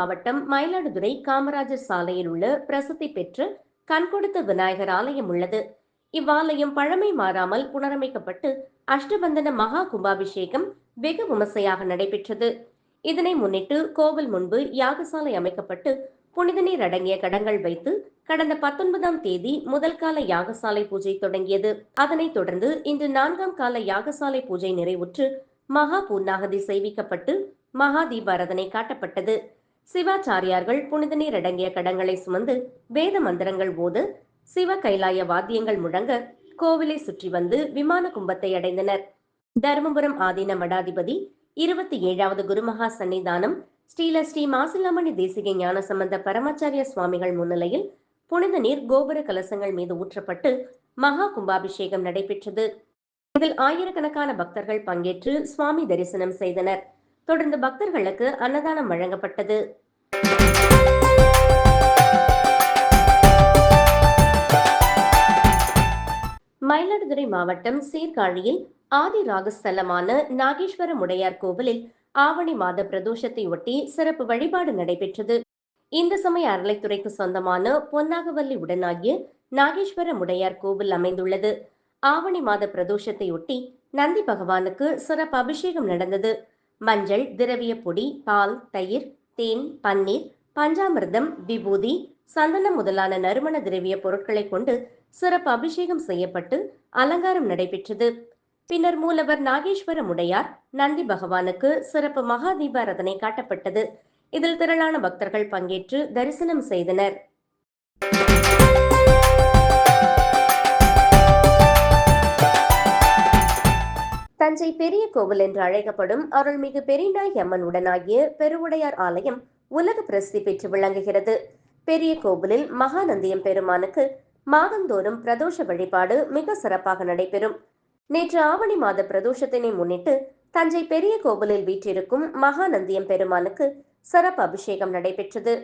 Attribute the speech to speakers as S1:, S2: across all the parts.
S1: மாவட்டம் மயிலாடுதுறை காமராஜர் சாலையில் உள்ள பிரசித்தி பெற்ற கண்கொடுத்த விநாயகர் ஆலயம் உள்ளது. இவ்வாலயம் பழமை மாறாமல் புனரமைக்கப்பட்டு அஷ்டபந்தன மகா கும்பாபிஷேகம் வெகு விமர்சையாக நடைபெற்றது. இதனை முன்னிட்டு கோவில் முன்பு யாகசாலை அமைக்கப்பட்டு புனித நீர் அடங்கிய கடங்கள் வைத்து கடந்த பத்தொன்பதாம் தேதி முதல் கால யாகசாலை பூஜை தொடங்கியது. அதனைத் தொடர்ந்து இன்று நான்காம் கால யாகசாலை பூஜை நிறைவுற்று மகா பூர்ணாகதி செய்விக்கப்பட்டு மகா தீபாரதனை காட்டப்பட்டது. சிவாச்சாரியார்கள் புனித நீர் அடங்கிய கடங்களை சுமந்து வேத மந்திரங்கள் போது சிவ கைலாய வாத்தியங்கள் முழங்க கோவிலை சுற்றி வந்து விமான கும்பத்தை அடைந்தனர். தருமபுரம் ஆதீன மடாதிபதி இருபத்தி ஏழாவது குருமகா சன்னிதானம் ஸ்ரீல ஸ்ரீ மாசிலாமணி தேசிக ஞான சம்பந்த பரமாச்சாரிய சுவாமிகள் முன்னிலையில் புனித நீர் கோபுர கலசங்கள் மீது ஊற்றப்பட்டு மகா கும்பாபிஷேகம் நடைபெற்றது. இதில் ஆயிரக்கணக்கான பக்தர்கள் பங்கேற்று சுவாமி தரிசனம் செய்தனர். தொடர்ந்து பக்தர்களுக்கு அன்னதானம் வழங்கப்பட்டது. மயிலாடுதுறை மாவட்டம் சீர்காழியில் ஆதி ராகஸ்தலமான நாகேஸ்வர முடையார் கோவிலில் ஆவணி மாத பிரதோஷத்தை ஒட்டி சிறப்பு வழிபாடு நடைபெற்றது. இந்து சமய அறளைத்துறைக்கு சொந்தமான பொன்னாகவல்லி உடனாகிய நாகேஸ்வர முடையார் கோவில் அமைந்துள்ளது. ஆவணி மாத பிரதோஷத்தை ஒட்டி நந்தி பகவானுக்கு சிறப்பு அபிஷேகம் நடந்தது. மஞ்சள் திரவிய பொடி பால் தயிர் தேன் பன்னீர் பஞ்சாமிர்தம் விபூதி சந்தனம் முதலான நறுமண திரவிய பொருட்களை கொண்டு சிறப்பு அபிஷேகம் செய்யப்பட்டு அலங்காரம் நடைபெற்றது. பின்னர் மூலவர் நாகேஸ்வர முடையார் நந்தி பகவானுக்கு சிறப்பு மகா தீபாரதனை காட்டப்பட்டது. இதில் திரளான பக்தர்கள் பங்கேற்று தரிசனம் செய்தனர். தஞ்சை பெரிய கோவில் என்று அழைக்கப்படும் அருள்மிகு பெரியநாயகி அம்மன் உடனாகிய பெருவுடையார் ஆலயம் உலக பிரசித்தி பெற்று விளங்குகிறது. பெரிய கோவிலில் மகாநந்தியம் பெருமானுக்கு மாதந்தோறும் பிரதோஷ வழிபாடு மிக சிறப்பாக நடைபெறும். நேற்று ஆவணி மாத பிரதோஷத்தினை முன்னிட்டு தஞ்சை பெரிய கோவிலில் வீற்றிருக்கும் மகாநந்தியம் பெருமானுக்கு சிறப்பு அபிஷேகம் நடைபெற்றது.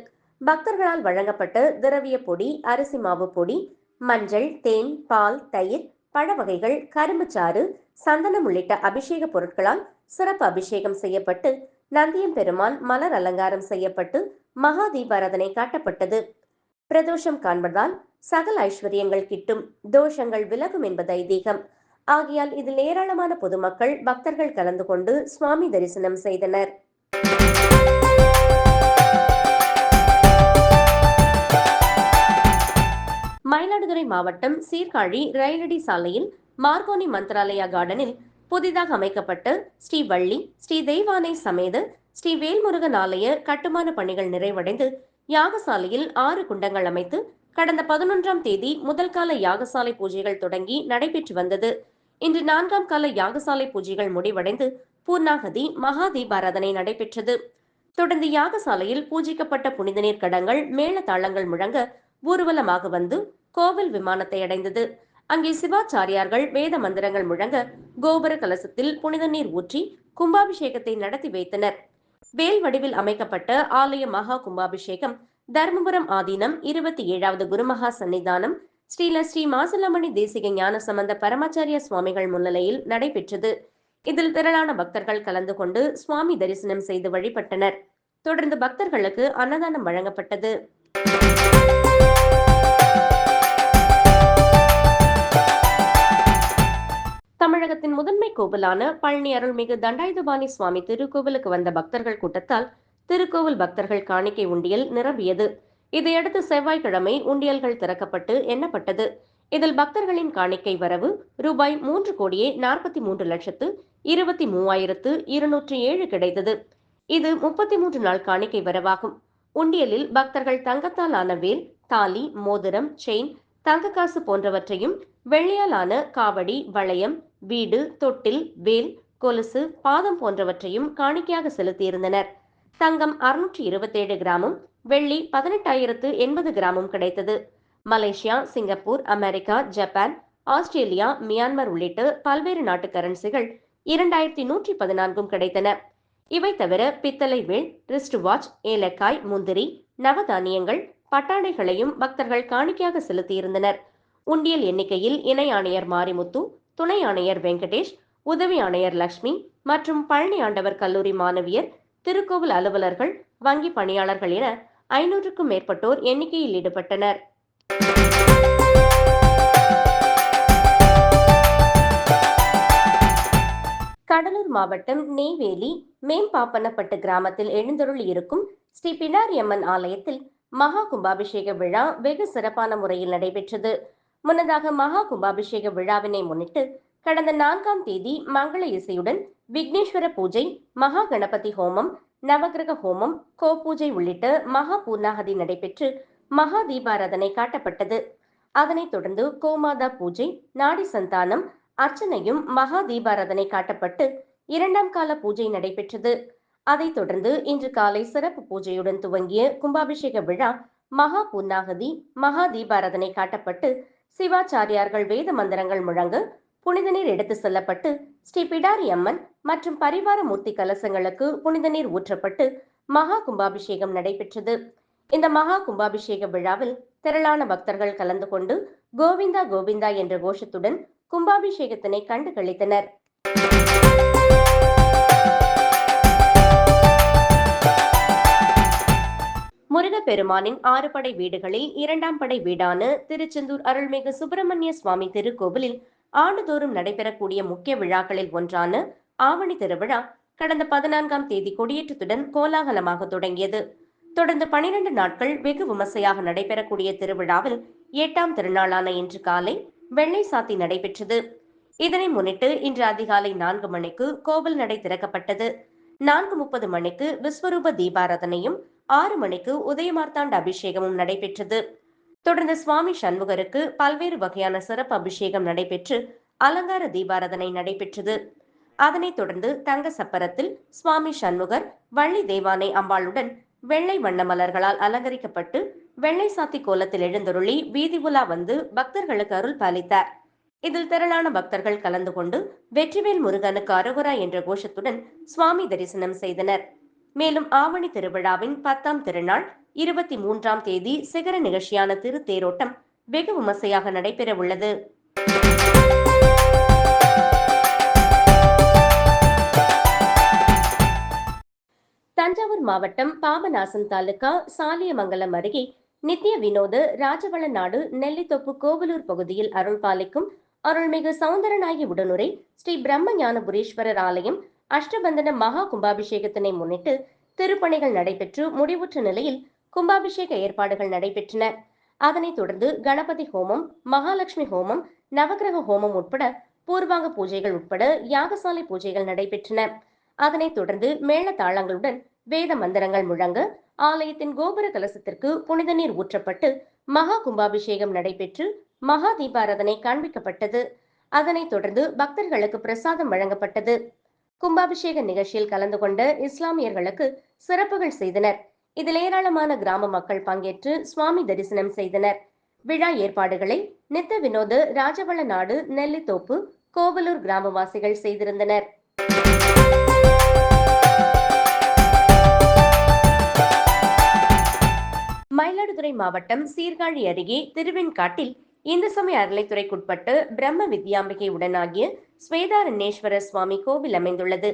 S1: பக்தர்களால் வழங்கப்பட்ட திரவிய பொடி அரிசி மாவு பொடி மஞ்சள் தேன் பால் தயிர் பழ வகைகள் கரும்புச்சாறு சந்தனம் உள்ளிட்ட அபிஷேக பொருட்களால் சிறப்பு அபிஷேகம் செய்யப்பட்டு நந்தியம் பெருமான் மலர் அலங்காரம் செய்யப்பட்டு மகா தீபாரதனை காட்டப்பட்டது. பிரதோஷம் காண்பதால் சகல ஐஸ்வர்யங்கள் கிட்டும் தோஷங்கள் விலகும் என்பது ஐதீகம். ஆகையால் இதில் ஏராளமான பொதுமக்கள் பக்தர்கள் கலந்து கொண்டு சுவாமி தரிசனம் செய்தனர். மாவட்டம் சீர்காழி ரயிலடி சாலையில் மார்கோனி மந்திராலயா கார்டனில் புதிதாக அமைக்கப்பட்ட ஸ்ரீ வள்ளி ஸ்ரீ தெய்வானை சமேத ஸ்ரீ வேல்முருகன் ஆலய கட்டுமான பணிகள் நிறைவடைந்து யாகசாலையில் ஆறு குண்டங்கள் அமைத்து கடந்த பதினொன்றாம் தேதி முதல் கால யாகசாலை பூஜைகள் தொடங்கி நடைபெற்று வந்தது. இன்று நான்காம் கால யாகசாலை பூஜைகள் முடிவடைந்து பூர்ணாகதி மகா தீபாராதனை நடைபெற்றது. தொடர்ந்து யாகசாலையில் பூஜிக்கப்பட்ட புனித நீர் கடங்கள் மேள தாளங்கள் முழங்க ஊர்வலமாக வந்து கோவில் விமானத்தை அடைந்தது. அங்கே சிவாச்சாரியார்கள் வேத மந்திரங்கள் முழங்க கோபுர கலசத்தில் புனித நீர் ஊற்றி கும்பாபிஷேகத்தை நடத்தி வைத்தனர். வேல் வடிவில் அமைக்கப்பட்ட ஆலய மகா கும்பாபிஷேகம் தர்மபுரம் ஆதீனம் இருபத்தி ஏழாவது குருமகா சன்னிதானம் ஸ்ரீல ஸ்ரீ மாசலமணி தேசிக ஞான சம்பந்த பரமாச்சாரிய சுவாமிகள் முன்னிலையில் நடைபெற்றது. இதில் திரளான பக்தர்கள் கலந்து கொண்டு சுவாமி தரிசனம் செய்து வழிபட்டனர். தொடர்ந்து பக்தர்களுக்கு அன்னதானம் வழங்கப்பட்டது. கோவிலான பழனி அருள்மிகு தண்டாயுதபாணி சுவாமி திருக்கோவிலுக்கு வந்த பக்தர்கள் கூட்டத்தால் திருக்கோவில் பக்தர்கள் காணிக்கை உண்டியல் நிரம்பியது. இதையடுத்து செவ்வாய்க்கிழமை உண்டியல்கள் திறக்கப்பட்டு எண்ணப்பட்டது. இதில் பக்தர்களின் காணிக்கை வரவு ரூபாய் மூன்று கோடியே நாற்பத்தி மூன்று லட்சத்து இருபத்தி மூவாயிரத்து இருநூற்றி ஏழு கிடைத்தது. இது முப்பத்தி மூன்று நாள் காணிக்கை வரவாகும். உண்டியலில் பக்தர்கள் தங்கத்தால் ஆன வேல் தாலி மோதிரம் செயின் தங்க காசு போன்றவற்றையும் வெள்ளியால் ஆன காவடி வளையம் வீடு தொட்டில் வேல் கொலுசு பாதம் போன்றவற்றையும் காணிக்கையாக செலுத்தியிருந்தனர். தங்கம் அறுநூற்றி இருபத்தேழு கிராமும் வெள்ளி பதினெட்டாயிரத்து எண்பது கிராமும் கிடைத்தது. Malaysia Singapore America Japan Australia Myanmar உள்ளிட்ட பல்வேறு நாட்டு கரன்சிகள் இரண்டாயிரத்தி நூற்றி பதினான்கும் கிடைத்தன. இவை தவிர பித்தளை வேல் ரிஸ்ட் வாட்ச் ஏலக்காய் முந்திரி நவதானியங்கள் பட்டாடைகளையும் பக்தர்கள் காணிக்கையாக செலுத்தியிருந்தனர். உண்டியல் எண்ணிக்கையில் இணை ஆணையர் மாரிமுத்து துணை ஆணையர் வெங்கடேஷ் உதவி ஆணையர் லக்ஷ்மி மற்றும் பழனி ஆண்டவர் கல்லூரி மாணவியர் திருக்கோவில் அலுவலர்கள் வங்கி பணியாளர்கள் என ஐநூறுக்கும் மேற்பட்டோர் எண்ணிக்கையில் ஈடுபட்டனர். கடலூர் மாவட்டம் நெய்வேலி மேம்பாப்பனப்பட்டு கிராமத்தில் எழுந்தருள் இருக்கும் ஸ்ரீ பிடாரியம்மன் ஆலயத்தில் மகா கும்பாபிஷேக விழா வெகு சிறப்பான முறையில் நடைபெற்றது. முன்னதாக மகா கும்பாபிஷேக விழாவினை முன்னிட்டு கடந்த நான்காம் தேதி மங்கள இசையுடன் விக்னேஸ்வர பூஜை மகா கணபதி ஹோமம் நவகிரக ஹோமம் கோபூஜை உள்ளிட்ட மகா பூர்ணாகதி நடைபெற்று மகா தீபாராதனை காட்டப்பட்டது. அதனைத் தொடர்ந்து கோமாதா பூஜை நாடி சந்தானம் அர்ச்சனையும் மகா தீபாராதனை காட்டப்பட்டு இரண்டாம் கால பூஜை நடைபெற்றது. அதைத் தொடர்ந்து இன்று காலை சிறப்பு பூஜையுடன் துவங்கிய கும்பாபிஷேக விழா மகா பூர்ணாகதி மகா தீபாராதனை காட்டப்பட்டு சிவாச்சாரியார்கள் வேத மந்திரங்கள் முழங்க புனித நீர் எடுத்து செல்லப்பட்டு ஸ்ரீ பிடாரி அம்மன் மற்றும் பரிவார மூர்த்தி கலசங்களுக்கு புனித நீர் ஊற்றப்பட்டு மகா கும்பாபிஷேகம் நடைபெற்றது. இந்த மகா கும்பாபிஷேக விழாவில் திரளான பக்தர்கள் கலந்து கொண்டு கோவிந்தா கோவிந்தா என்ற கோஷத்துடன் கும்பாபிஷேகத்தினை கண்டு களித்தனர். முருகப்பெருமானின் ஆறு படை வீடுகளில் இரண்டாம் படை வீடான திருச்செந்தூர் அருள்மிகு சுப்பிரமணிய சுவாமி திருக்கோவிலில் ஆண்டுதோறும் நடைபெறக்கூடிய முக்கிய விழாக்களில் ஒன்றான ஆவணி திருவிழா கடந்த பதினான்காம் தேதி கொடியேற்றத்துடன் கோலாகலமாக தொடங்கியது. தொடர்ந்து பனிரெண்டு நாட்கள் வெகு விமர்சையாக நடைபெறக்கூடிய திருவிழாவில் எட்டாம் திருநாளான இன்று காலை வெள்ளை சாத்தி நடைபெற்றது. இதனை முன்னிட்டு இன்று அதிகாலை நான்கு மணிக்கு கோவில் நடை திறக்கப்பட்டது. நான்கு முப்பது மணிக்கு விஸ்வரூப தீபாராதனையும் ஆறு மணிக்கு உதயமார்த்தாண்ட அபிஷேகமும் நடைபெற்றது. தொடர்ந்து சுவாமி சண்முகருக்கு பல்வேறு வகையான சிறப்பு அபிஷேகம் நடைபெற்று அலங்கார தீபாராதனை நடைபெற்றது. அதனைத் தொடர்ந்து தங்க சப்பரத்தில் சுவாமி சண்முகர் வள்ளி தேவானை அம்பாளுடன் வெள்ளை வண்ண மலர்களால் அலங்கரிக்கப்பட்டு வெள்ளை சாத்தி கோலத்தில் எழுந்தருளி வீதி உலா வந்து பக்தர்களுக்கு அருள் பாலித்தார். இதில் திரளான பக்தர்கள் கலந்து கொண்டு வெற்றிவேல் முருகனுக்கு அருகுரா என்ற கோஷத்துடன் சுவாமி தரிசனம் செய்தனர். மேலும் ஆவணி திருவிழாவின் பத்தாம் திருநாள் இருபத்தி மூன்றாம் தேதி சிகர நிகழ்ச்சியான திருத்தேரோட்டம் வெகு விமர்சையாக நடைபெற உள்ளது. தஞ்சாவூர் மாவட்டம் பாபநாசம் தாலுகா சாலியமங்கலம் அருகே நித்திய வினோத ராஜவள நாடு நெல்லித்தொப்பு கோவலூர் பகுதியில் அருள் பாலிக்கும் அருள்மிகு சவுந்தரநாயகி உடனுரை ஸ்ரீ பிரம்மஞானபுரீஸ்வரர் ஆலயம் அஷ்டபந்தன மகா கும்பாபிஷேகத்தினை முன்னிட்டு திருப்பணிகள் நடைபெற்று முடிவுற்ற நிலையில் கும்பாபிஷேக ஏற்பாடுகள் நடைபெற்றன. அதனைத் தொடர்ந்து கணபதி ஹோமம் மகாலட்சுமி ஹோமம் நவகிரக ஹோமம் உட்பட பூர்வாங்க பூஜைகள் உட்பட யாகசாலை பூஜைகள் நடைபெற்றன. அதனைத் தொடர்ந்து மேள தாளங்களுடன் வேத மந்திரங்கள் முழங்க ஆலயத்தின் கோபுர கலசத்திற்கு புனித நீர் ஊற்றப்பட்டு மகா கும்பாபிஷேகம் நடைபெற்று மகா தீபாராதனை காண்பிக்கப்பட்டது. அதனைத் தொடர்ந்து பக்தர்களுக்கு பிரசாதம் வழங்கப்பட்டது. கும்பாபிஷேக நிகழ்ச்சியில் கலந்து கொண்ட இஸ்லாமியர்களுக்கு சிறப்புகள் செய்தனர். இதில் ஏராளமான கிராம மக்கள் பங்கேற்று சுவாமி தரிசனம் செய்தனர். விழா ஏற்பாடுகளை நித்த வினோத ராஜவள நாடு நெல்லித்தோப்பு கோவலூர் கிராமவாசிகள் செய்திருந்தனர். மயிலாடுதுறை மாவட்டம் சீர்காழி அருகே திருவெண்காட்டில் இந்து சமய அறநிலைத்துறைக்குட்பட்டு பிரம்ம வித்யாம்பிகை உடனாகிய ஸ்வேதாரண்யேஸ்வரர் சுவாமி கோவில் அமைந்துள்ளது.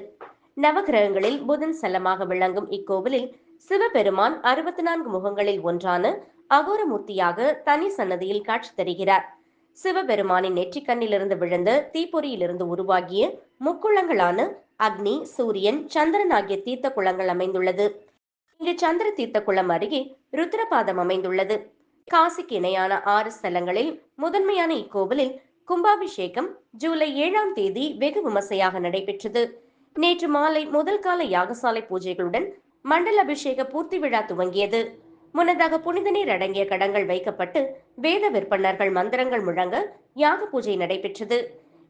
S1: நவகிரகங்களில் புதன் செல்லமாக விளங்கும் இக்கோவிலில் சிவபெருமான் அறுபத்தி நான்கு முகங்களில் ஒன்றான அகோரமூர்த்தியாக தனி சன்னதியில் காட்சி தருகிறார். சிவபெருமானின் நெற்றிக்கண்ணிலிருந்து விழுந்த தீப்பொறியிலிருந்து உருவாகிய முக்குளங்களான அக்னி சூரியன் சந்திரன் ஆகிய தீர்த்த குளங்கள் அமைந்துள்ளது. இங்கு சந்திர தீர்த்த குளம் அருகே ருத்ரபாதம் அமைந்துள்ளது. காசிக்கு இணையான ஆறு ஸ்தலங்களில் முதன்மையான இக்கோவிலில் கும்பாபிஷேகம் ஜூலை ஏழாம் தேதி வெகு விமர்சையாக நடைபெற்றது. நேற்று மாலை முதல் கால யாகசாலை பூஜைகளுடன் மண்டல அபிஷேக பூர்த்தி விழா துவங்கியது. முன்னதாக புனித நீர் அடங்கிய கடங்கள் வைக்கப்பட்டு வேத விற்பனர்கள் மந்திரங்கள் முழங்க யாக பூஜை நடைபெற்றது.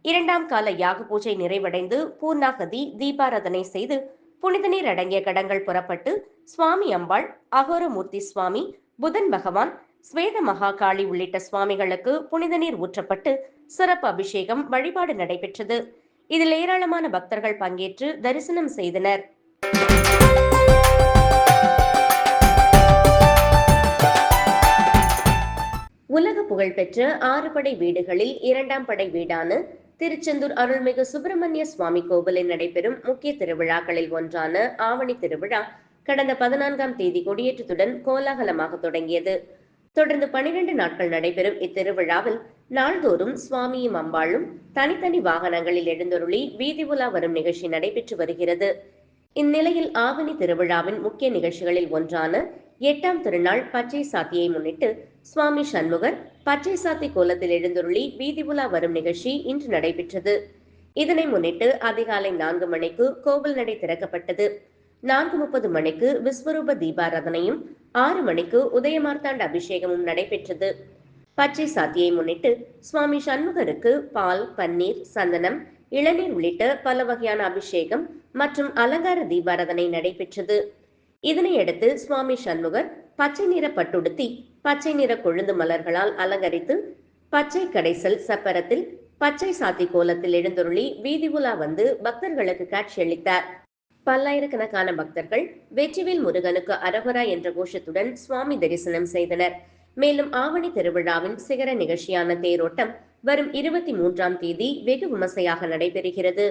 S1: இரண்டாம் கால யாக பூஜை நிறைவடைந்து பூர்ணாகதி தீபாராதனை செய்து புனித நீர் அடங்கிய கடங்கள் புறப்பட்டு சுவாமி அம்பாள் அகோரமூர்த்தி சுவாமி புதன் பகவான் ஸ்வேத மகாகாளி உள்ளிட்ட சுவாமிகளுக்கு புனித நீர் ஊற்றப்பட்டு சிறப்பு அபிஷேகம் வழிபாடு நடைபெற்றது. இதில் ஏராளமான பக்தர்கள் பங்கேற்று தரிசனம் செய்தனர். உலக புகழ்பெற்ற ஆறு படை வீடுகளில் இரண்டாம் படை வீடான திருச்செந்தூர் அருள்மிகு சுப்பிரமணிய சுவாமி கோவிலில் நடைபெறும் முக்கிய திருவிழாக்களில் ஒன்றான ஆவணி திருவிழா கடந்த பதினான்காம் தேதி கொடியேற்றத்துடன் கோலாகலமாக தொடங்கியது. தொடர்ந்து பனிரெண்டு நாட்கள் நடைபெறும் இத்திருவிழாவில் நாள்தோறும் சுவாமியும் அம்பாளும் தனித்தனி வாகனங்களில் எழுந்தருளி வீதி உலா வரும் நிகழ்ச்சி நடைபெற்று வருகிறது. இந்நிலையில் ஆவணி திருவிழாவின் முக்கிய நிகழ்ச்சிகளில் ஒன்றான எட்டாம் திருநாள் பச்சை சாத்தியை முன்னிட்டு சுவாமி சண்முகர் பச்சை சாத்தி கோலத்தில் எழுந்தருளி வீதி உலா வரும் நிகழ்ச்சி இன்று நடைபெற்றது. இதனை முன்னிட்டு அதிகாலை நான்கு மணிக்கு கோவில் நடை திறக்கப்பட்டது. நான்கு முப்பது மணிக்கு விஸ்வரூப தீபாராதனையும் ஆறு மணிக்கு உதயமார்த்தாண்ட அபிஷேகமும் நடைபெற்றது. பச்சை சாத்தியை முன்னிட்டு சுவாமி சண்முகருக்கு பால் பன்னீர் சந்தனம் இளநீர் உள்ளிட்ட பல வகையான அபிஷேகம் மற்றும் அலங்கார தீபாரதனை நடைபெற்றது. இதனையடுத்து சுவாமி சண்முகர் பச்சை நிற பட்டுடுத்தி பச்சை நிற கொழுந்து மலர்களால் அலங்கரித்து பச்சை கடைசல் சப்பரத்தில் பச்சை சாத்தி கோலத்தில் எழுந்தருளி வீதி உலா வந்து பக்தர்களுக்கு காட்சியளித்தார். பல்லாயிரக்கணக்கான பக்தர்கள் வெற்றிவேல் முருகனுக்கு அரகரா என்ற கோஷத்துடன் சுவாமி தரிசனம் செய்தனர். மேலும் ஆவணி திருவிழாவின் சிகர நிகழ்ச்சியான தேரோட்டம் வரும் இருபத்தி மூன்றாம் தேதி வெகு விமர்சையாக நடைபெறுகிறது.